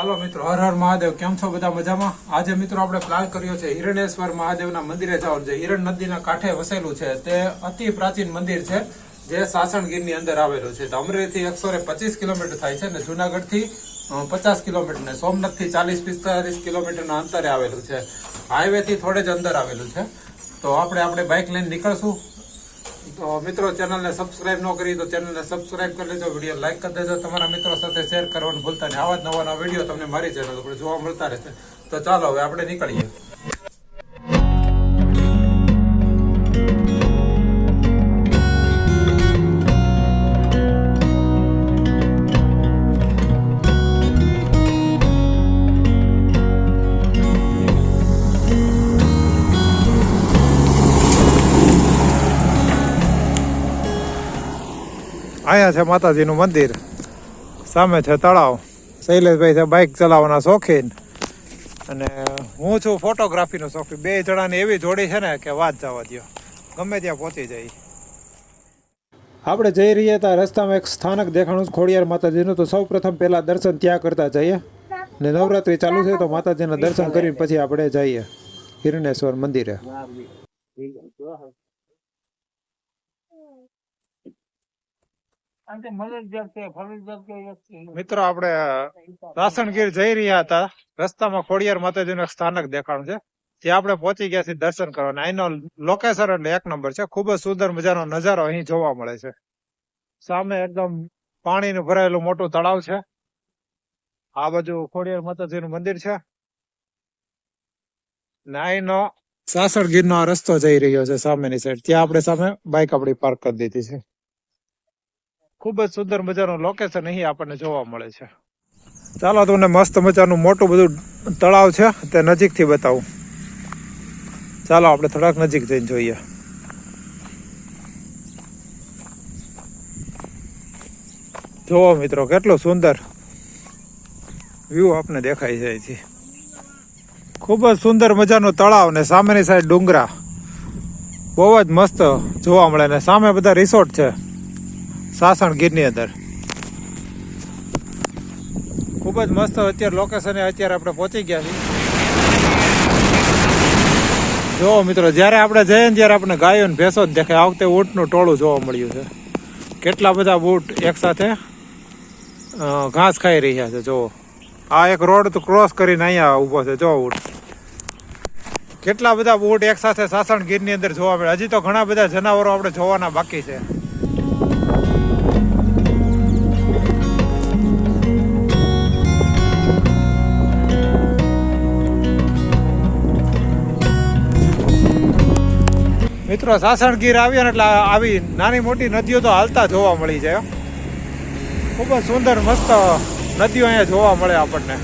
હાલો મિત્રો, હર હર મહાદેવ, કેમ છો બધા મજામાં? આજે મિત્રો આપણે પ્લાન કર્યો છે હિરણેશ્વર મહાદેવના મંદિરે જવાનું છે. હિરણ નદીના કાંઠે વસેલું છે. તે અતિ પ્રાચીન મંદિર છે જે સાસણગીરની અંદર આવેલું છે. તો અમરેલીથી એકસો કિલોમીટર થાય છે અને જુનાગઢથી પચાસ કિલોમીટર ને સોમનાથથી ચાલીસ, પિસ્તાલીસ કિલોમીટરના અંતરે આવેલું છે. હાઈવેથી થોડે જ અંદર આવેલું છે. તો આપણે આપણે બાઇક લઈને નીકળશું. તો મિત્રો ચેનલને સબસ્ક્રાઇબ ન કરી, તો ચેનલને સબસ્ક્રાઇબ કરી લેજો વીડિયો લાઈક કરી દેજો. તમારા મિત્રો સાથે શેર કરવાનું ભૂલતા નહીં. આવા જ નવા નવા વીડિયો તમને મારી ચેનલ ઉપર જોવા મળતા રહેશે. તો ચાલો, હવે આપણે નીકળીએ. અહીંયા છે માતાજીનું મંદિર. સામે છે તળાવ. શૈલેષભાઈ છે બાઇક ચલાવવાના શોખીન. અને હું છું ફોટોગ્રાફીનો શોખીન. બે જણાની એવી જોડી છે ને કે વાત જવા દો ગમે ત્યાં પહોંચી જાય. આપણે જઈ રહીએ ત્યાં રસ્તામાં એક સ્થાનક દેખાણું ખોડિયાર માતાજીનું. તો સૌ પ્રથમ પહેલાં દર્શન ત્યાં કરતા જઈએ. ને નવરાત્રિ ચાલુ છે તો માતાજીના દર્શન કરીને પછી આપણે જઈએ. હિરણેશ્વર મંદિરે. મિત્રો, આપણે સાસણગીર જઈ રહ્યા હતા. રસ્તામાં ખોડિયાર માતાજીનું એક સ્થાનક દેખાણું છે. ત્યાં આપણે પહોંચી ગયા છીએ દર્શન કરવા અહીંનો લોકેશન એટલે એક નંબર છે. ખૂબ જ સુંદર મજાનો નજારો અહીં જોવા મળે છે. સામે એકદમ પાણીનું ભરાયેલું મોટું તળાવ છે. આ બાજુ ખોડિયાર માતાજીનું મંદિર છે. ને અહીંનો સાસણગીરનો આ રસ્તો જઈ રહ્યો છે સામેની સાઈડ ત્યાં આપણે સામે બાઇક આપણી પાર્ક કરી દીધી છે. ખૂબ જ સુંદર મજાનું લોકેશન અહીં આપણને જોવા મળે છે. ચાલો, તમને મસ્ત મજાનું મોટું બધું તળાવ છે, તે નજીકથી બતાવું. ચાલો, આપણે થોડાક નજીક જઈને જોઈએ. જોવો મિત્રો, કેટલું સુંદર વ્યૂ આપને દેખાય છે. અહીંથી ખૂબ જ સુંદર મજાનું તળાવ ને સામેની સાઈડ ડુંગરા. બહુ જ મસ્ત જોવા મળે ને સામે બધા રિસોર્ટ છે. સાસણ ગીરની અંદર. ખૂબ જ મસ્ત અત્યારે લોકેશને અત્યારે આપણે પહોંચી ગયા છીએ. જો મિત્રો, જ્યારે આપણે જઈએ ને ત્યારે આપણે ગાયો ને ભેંસો જ દેખાય. આ વખતે ઊંટનું ટોળું જોવા મળ્યું છે. કેટલા બધા ઊંટ એકસાથે ઘાસ ખાઈ રહ્યા છે જો આ એક રોડ તો ક્રોસ કરીને અહીંયા ઊભો છે જો ઊંટ. કેટલા બધા ઊંટ એકસાથે સાસણ ગીરની અંદર જોવા મળે. હજી તો ઘણા બધા જનાવરો આપણે જોવાના બાકી છે. મિત્રો સાસણગીર આવ્યા ને એટલે આવી નાની મોટી નદીઓ તો હાલતા જોવા મળી જાય ખૂબ જ સુંદર, મસ્ત નદીઓ અહીંયા જોવા મળે આપણને.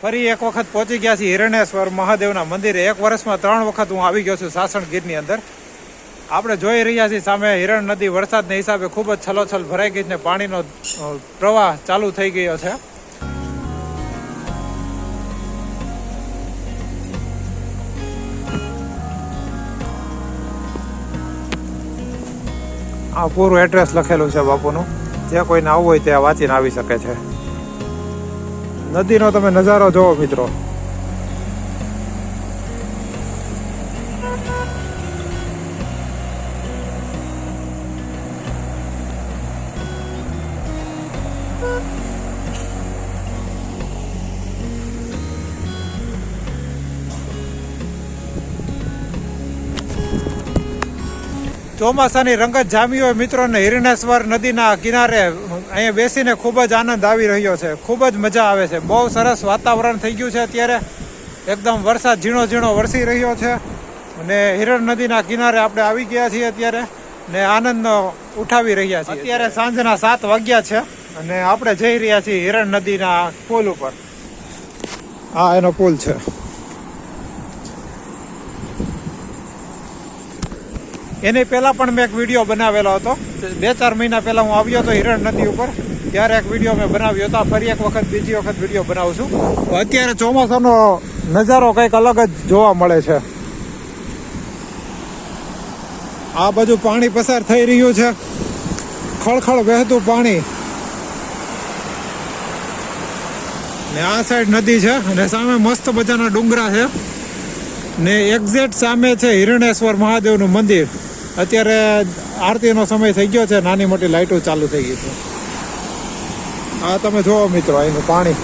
ફરી એક વખત પહોંચી ગયા છીએ હિરણેશ્વર મહાદેવના મંદિરે. એક વર્ષમાં ત્રણ વખત હું આવી ગયો છું સાસણગીરની અંદર. આપણે જોઈ રહ્યા છીએ સામે હિરણ નદી વરસાદને હિસાબે ખૂબ જ છલોછલ ભરાઈ ગઈ છે પાણીનો પ્રવાહ ચાલુ થઈ ગયો છે. આ પૂરું એડ્રેસ લખેલું છે બાપુનું. જે કોઈને આવવું હોય ત્યાં વાંચીને આવી શકે છે. નદીનો તમે નજારો જોવો મિત્રો. ચોમાસાની રંગત જામી હોય મિત્રોને, હિરણેશ્વર નદીના કિનારે અહીંયા બેસીને ખૂબ જ આનંદ આવી રહ્યો છે. ખૂબ જ મજા આવે છે. બહુ સરસ વાતાવરણ થઈ ગયું છે અત્યારે. એકદમ વરસાદ ઝીણો ઝીણો વરસી રહ્યો છે અને હિરણ નદીના કિનારે આપણે આવી ગયા છીએ અત્યારે ને આનંદનો ઉઠાવી રહ્યા છીએ. અત્યારે સાંજના સાત વાગ્યા છે અને આપણે જઈ રહ્યા છીએ હિરણ નદીના પુલ ઉપર. હા એનો પુલ છે. એની પહેલાં પણ મેં એક વીડિયો બનાવેલો હતો. બે ચાર મહિના પહેલાં હું આવ્યો હતો હિરણ નદી ઉપર. ત્યારે એક વીડિયો મેં બનાવ્યો હતો. ફરી એક વખત, બીજી વખત વીડિયો બનાવું છું. અત્યારે ચોમાસાનો નજારો કંઈક અલગ જ જોવા મળે છે. આ બાજુ પાણી પસાર થઈ રહ્યું છે. ખળખળ વહેતું પાણી. ને આ સાઈડ નદી છે. અને સામે મસ્ત મજાના ડુંગરા છે. ને એક્ઝેક્ટ સામે છે હિરણેશ્વર મહાદેવનું મંદિર. અત્યારે આરતીનો સમય થઈ ગયો છે, નાની મોટી લાઇટો ચાલુ થઈ ગઈ છે. આ તમે જોવો મિત્રો, અહીંનું પાણી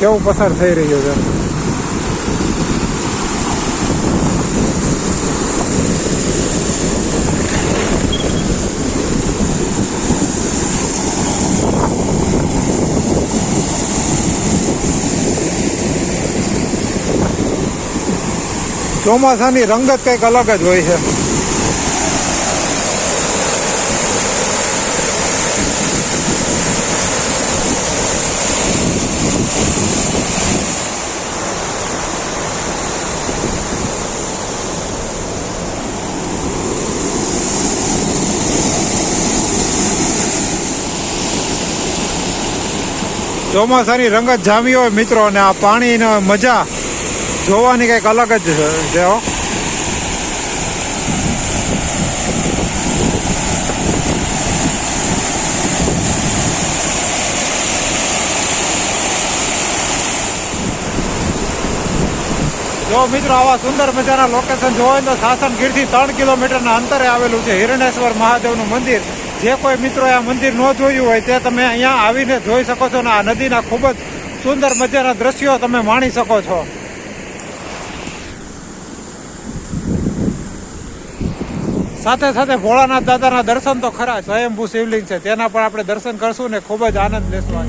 કેવું પસાર થઈ રહ્યું છે. ચોમાસાની રંગત કંઈક અલગ જ હોય છે. ચોમાસાની રંગત જામી હોય મિત્રો, અને આ પાણીની મજા જોવાની કંઈક અલગ જ છે. હો. જો મિત્રો, આવા સુંદર મજાના લોકેશન જોવા તો સાસણગીરથી ત્રણ કિલોમીટરના અંતરે આવેલું છે હિરણેશ્વર મહાદેવનું મંદિર. જે કોઈ મિત્રો આ મંદિર ન જોયું હોય તે તમે અહીંયા આવીને જોઈ શકો છો અને આ નદીના ખૂબ જ સુંદર મજાના દ્રશ્યો તમે માણી શકો છો. સાથે સાથે ભોળાનાથ દાદાના દર્શન તો ખરા સ્વયંભૂ શિવલિંગ છે. તેના પણ આપણે દર્શન કરશું ને ખૂબ જ આનંદ લેશું.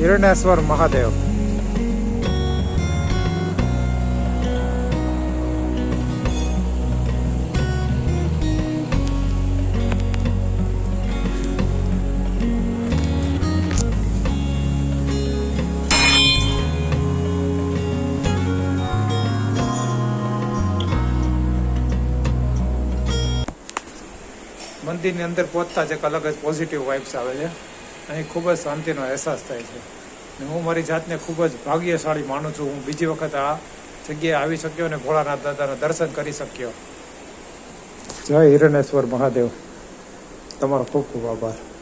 હિરણેશ્વર મહાદેવ. મંદિરની અંદર પહોંચતા જ એક અલગ જ પોઝિટિવ વાઇબ્સ આવે છે. અહીં ખૂબ જ શાંતિનો અહેસાસ થાય છે. ને હું મારી જાતને ખૂબ જ ભાગ્યશાળી માનું છું. હું બીજી વખત આ જગ્યાએ આવી શક્યો અને ભોળાનાથ દાદાના દર્શન કરી શક્યો. જય હિરણેશ્વર મહાદેવ. તમારો ખૂબ ખૂબ આભાર.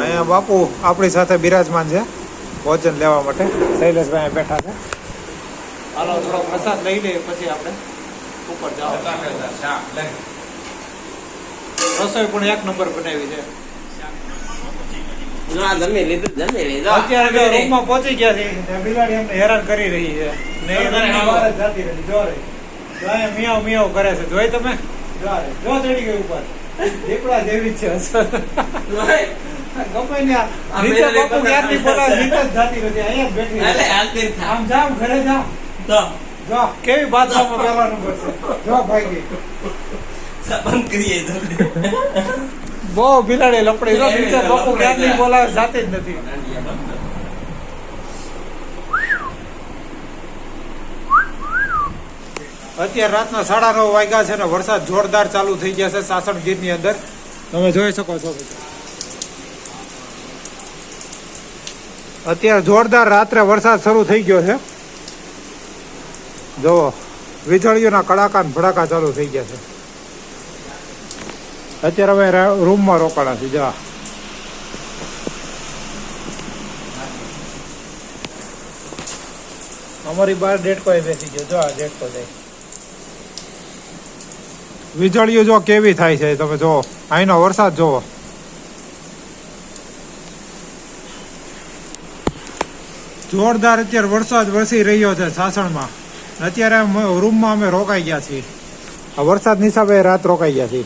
અહીંયા બાપુ આપણી સાથે બિરાજમાન છે ભોજન લેવા માટે. શૈલેષભાઈ બેઠા છે. હાલો થોડો પ્રસાદ લઈ લઈએ પછી આપણે. ઉપર જાઓ. રસોઈ પણ એક નંબર બનાવી છે. અત્યારે રૂમમાં પહોંચી ગયા છે. બિલાડી અમને હેરાન કરી રહી છે. ને બહાર રહી જો રે. મિયાવ મિયાવ કરે છે. જોઈ તમે? જો રે. જો ચડી ગઈ ઉપર. દીપડા જેવી છે. અસર ગમે ને આ આ નીચે બાપુ ક્યાંથી બોલાવે નીચે જ જાતી રહી અહીંયા બેઠી એટલે રહે. આમ જાવ ઘરે જાવ તો. જો કેવી બાથરૂમમાં પહેલા નંબર છે. જો ભાઈ ગઈ કરીએ જલ્દી બહુ બિલાડી લપડી. નીચે બાપુ ક્યાંથી બોલાવે જાતી જ નથી. અત્યારે રાતના સાડા નવ વાગ્યા છે ને વરસાદ જોરદાર ચાલુ થઈ ગયા છે સાસણ ગીરની અંદર. તમે જોઈ શકો છો. અત્યારે જોરદાર રાત્રે વરસાદ શરૂ થઈ ગયો છે. જુઓ, વીજળીઓના કડાકા ભડાકા ચાલુ થઈ ગયા છે. અત્યારે રા- રૂમમાં રોકાણા છે જા અમારી બાર ડેટકો બેસી ગયો જો આ ડેટકો જાય વીજળીઓ જો કેવી થાય છે, તમે જો અહીંનો વરસાદ જોવો જોરદાર અત્યારે વરસાદ વરસી રહ્યો છે સાસણમાં. અત્યારે રૂમમાં અમે રોકાઈ ગયા છીએ. આ વરસાદની હિસાબે રાત રોકાઈ ગયા છીએ.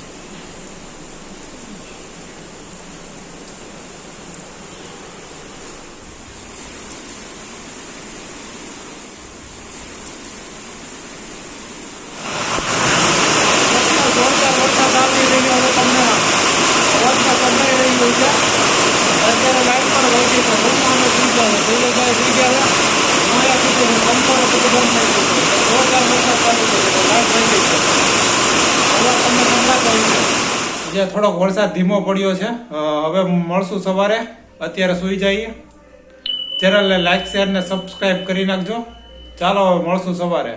આજે થોડોક વરસાદ ધીમો પડ્યો છે. હવે મળશું સવારે. અત્યારે સૂઈ જઈએ. ચેનલને લાઈક શેર ને સબસ્ક્રાઈબ કરી નાખજો. ચાલો, હવે મળશું સવારે.